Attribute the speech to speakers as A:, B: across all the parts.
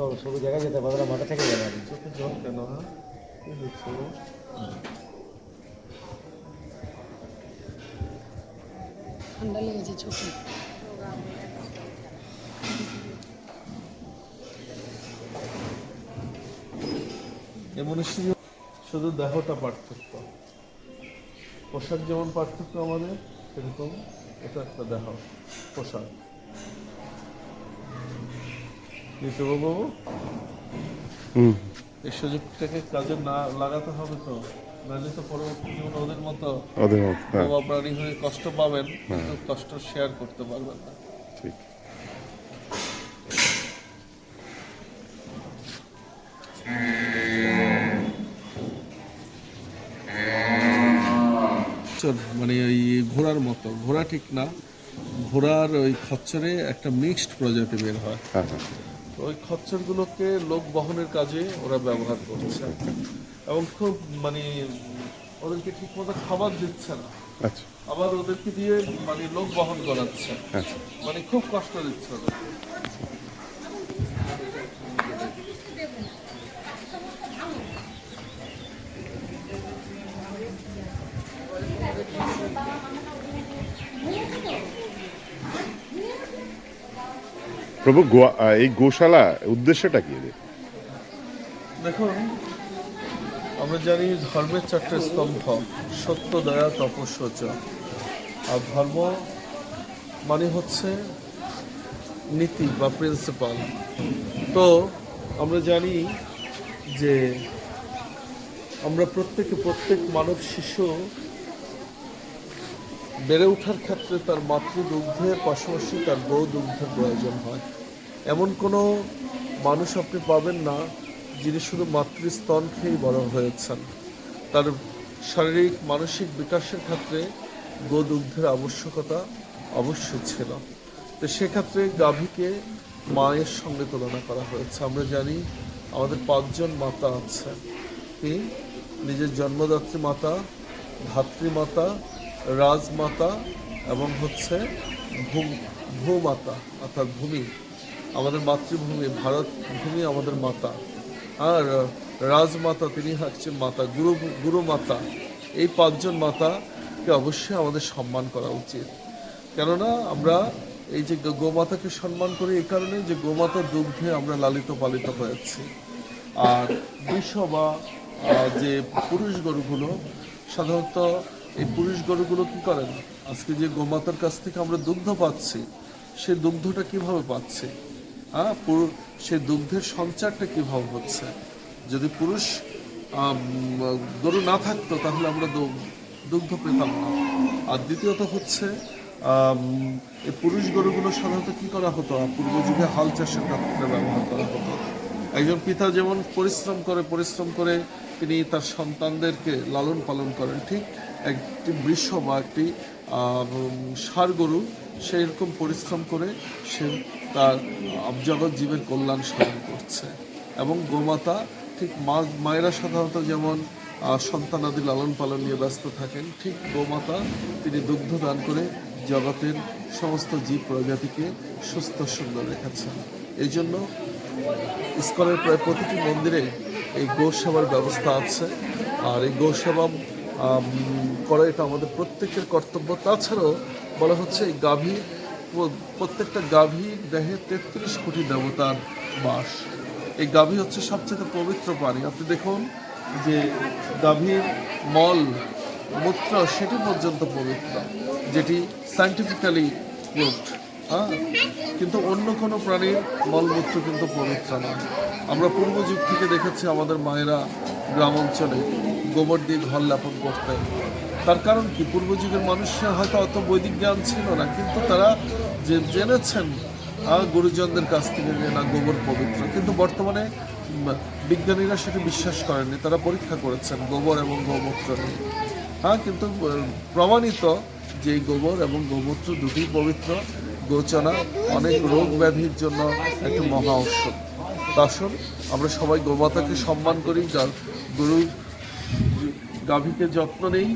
A: সব সব জায়গায় যেতে পারবে না মাথা থেকে যাবে
B: জল কেন হ্যাঁ?
C: ঠান্ডা লেগেছে চোখে।
B: শুধু দেহটা পার্থক্য। পোশাক যেমন পার্থক্য আমাদের সেরকম এটা একটা দেহ পোশাক। বাবু
D: হুম।
B: এই সুযোগটাকে কাজে না লাগাতে হবে তো। নাহলে তো পরবর্তী জীবনে ওদের মতো
D: ওদের মত, হ্যাঁ।
B: হয়ে কষ্ট পাবেন কিন্তু কষ্ট শেয়ার করতে পারবেন না।
D: ঠিক।
B: মানে ওই ঘোড়ার মতো। ঘোড়া ঠিক না ঘোড়ার ওই খচ্চরে একটা মিক্সড প্রজাতি বের হয়।
D: হ্যাঁ হ্যাঁ।
B: তো ওই খচ্চরগুলোকে লোক বহনের কাজে ওরা ব্যবহার করছে। এবং খুব মানে ওদেরকে ঠিক মতো খাবার দিচ্ছে না।
D: আচ্ছা।
B: আবার ওদেরকে দিয়ে মানে লোক বহন করাচ্ছে।
D: আচ্ছা।
B: মানে খুব কষ্ট দিচ্ছে ওদের
D: প্রভু এই গোশালা উদ্দেশ্যটা কি?
B: দেখুন, আমরা জানি ধর্মের চারটে স্তম্ভ, সত্য, দয়া, তপস্য আর ধর্ম মানে হচ্ছে নীতি বা প্রিন্সিপাল তো আমরা জানি যে আমরা প্রত্যেকে প্রত্যেক মানব শিশু বেড়ে ওঠার ক্ষেত্রে তার মাতৃদুগ্ধের পাশাপাশি তার দুগ্ধের প্রয়োজন হয়। এমন কোনো মানুষ আপনি পাবেন না, যিনি শুধু মাতৃস্তন খেয়েই বড় হয়েছেন। তার শারীরিক, মানসিক বিকাশের ক্ষেত্রে গোদুগ্ধের আবশ্যকতা অবশ্যই ছিল। তো সেক্ষেত্রে গাভীকে মায়ের সঙ্গে তুলনা করা হয়েছে। আমরা জানি আমাদের পাঁচজন মাতা আছে। নিজের জন্মদাত্রী মাতা ধাত্রীমাতা রাজমাতা এবং হচ্ছে ভূ ভূমাতা, অর্থাৎ ভূমি। আমাদের মাতৃভূমি, ভারত ভূমি আমাদের মাতা। আর রাজমাতা, তিনি হচ্ছেন মাতা, গুরু গুরু মাতা এই পাঁচজন মাতাকে অবশ্যই আমাদের সম্মান করা উচিত। কেননা আমরা এই যে গোমাতাকে সম্মান করি এই কারণে যে গোমাতার দুগ্ধে আমরা লালিত পালিত হয়েছি। আর বৃষ বা যে পুরুষ গরুগুলো, সাধারণত এই পুরুষ গরুগুলো কি করেন? আজকে যে গোমাতার কাছ থেকে আমরা দুগ্ধ পাচ্ছি, সে দুগ্ধটা কীভাবে পাচ্ছে? হ্যাঁ সে দুগ্ধের সঞ্চারটা কীভাবে হচ্ছে? যদি পুরুষ গরু না থাকতো, তাহলে আমরা দুগ্ধ পেতাম না। আর দ্বিতীয়ত হচ্ছে এই পুরুষ গরুগুলো সাধারণত কি করা হতো? পূর্ব যুগে হাল চাষের ক্ষেত্রে ব্যবহার করা হতো। একজন পিতা যেমন পরিশ্রম করে পরিশ্রম করে তিনি তার সন্তানদেরকে লালন পালন করেন, ঠিক একটি বৃষ বা একটি ষাড় গরু সেই রকম পরিশ্রম করে সে তার জগৎ জীবের কল্যাণ সাধন করছে। এবং গোমাতা ঠিক মা মায়েরা সাধারণত যেমন সন্তানাদি লালন পালন নিয়ে ব্যস্ত থাকেন ঠিক গোমাতা তিনি দুগ্ধ দান করে জগতের সমস্ত জীব প্রজাতিকে সুস্থ সুন্দর রেখেছেন। এই জন্য ইস্কনের প্রায় প্রতিটি মন্দিরে এই গো সেবার ব্যবস্থা আছে। আর এই গো সেবা আম, করা এটা আমাদের প্রত্যেকের কর্তব্য। তাছাড়াও বলা হচ্ছে এই গাভী, প্রত্যেকটা গাভীর দেহে তেত্রিশ কোটি দেবতার বাস। এই গাভী হচ্ছে সবচেয়ে পবিত্র প্রাণী। আপনি দেখুন যে গাভীর মল, মূত্র সেটি পর্যন্ত পবিত্র, যেটি সায়েন্টিফিক্যালি প্রুভড হ্যাঁ কিন্তু অন্য কোনো প্রাণীর মলমূত্র কিন্তু পবিত্র নয়। আমরা পূর্ব যুগ থেকে দেখেছি আমাদের মায়েরা গ্রাম অঞ্চলে গোবর দিয়ে ঘর লেপন করতেন। তার কারণ কি? পূর্ব যুগের মানুষের হয়তো অত বৈদিক জ্ঞান ছিল না, কিন্তু তারা যে জেনেছেন গুরুজনদের কাছ থেকে যে না গোবর পবিত্র, কিন্তু বর্তমানে বিজ্ঞানীরা সেটা বিশ্বাস করেননি। তারা পরীক্ষা করেছেন গোবর এবং গোমূত্র নিয়ে। হ্যাঁ কিন্তু প্রমাণিত যে গোবর এবং গোমূত্র দুটি পবিত্র গোচনা, অনেক রোগ ব্যাধির জন্য একটি মহা ঔষধ। আসুন, আমরা সবাই গোমাতাকে সম্মান করি, যার গরু গাভীকে যত্ন নেই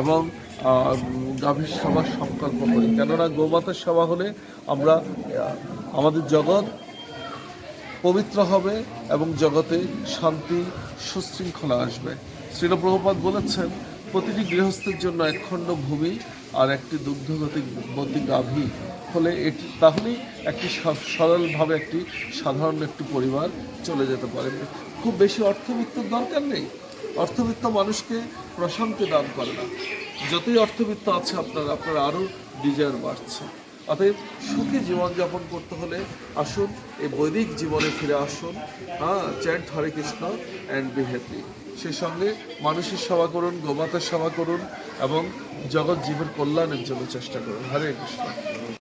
B: এবং গাভীর সেবার সংকল্প করি। কেননা গোমাতার সেবা হলে আমরা আমাদের জগৎ পবিত্র হবে এবং জগতে শান্তি, সুশৃঙ্খলা আসবে। শ্রীল প্রভুপাত বলেছেন, প্রতিটি গৃহস্থের জন্য একখণ্ড ভূমি আর একটি দুগ্ধগতিবতী গাভী হলে এটি তাহলেই একটি সরলভাবে একটি সাধারণ একটি পরিবার চলে যেতে পারে। খুব বেশি অর্থবিত্তর দরকার নেই। অর্থবিত্ত মানুষকে প্রশান্তি দান করে না। যতই অর্থবিত্ত আছে আপনার আপনার আরও ডিজায়ার বাড়ছে। অতএব সুখী জীবনযাপন করতে হলে আসুন, এই বৈদিক জীবনে ফিরে আসুন। হ্যাঁ chant Hare Krishna and be happy সেই সঙ্গে মানুষের সেবা করুন, গোমাতার সেবা করুন এবং জগৎ জীবের কল্যাণের জন্য চেষ্টা করুন। হরে কৃষ্ণ।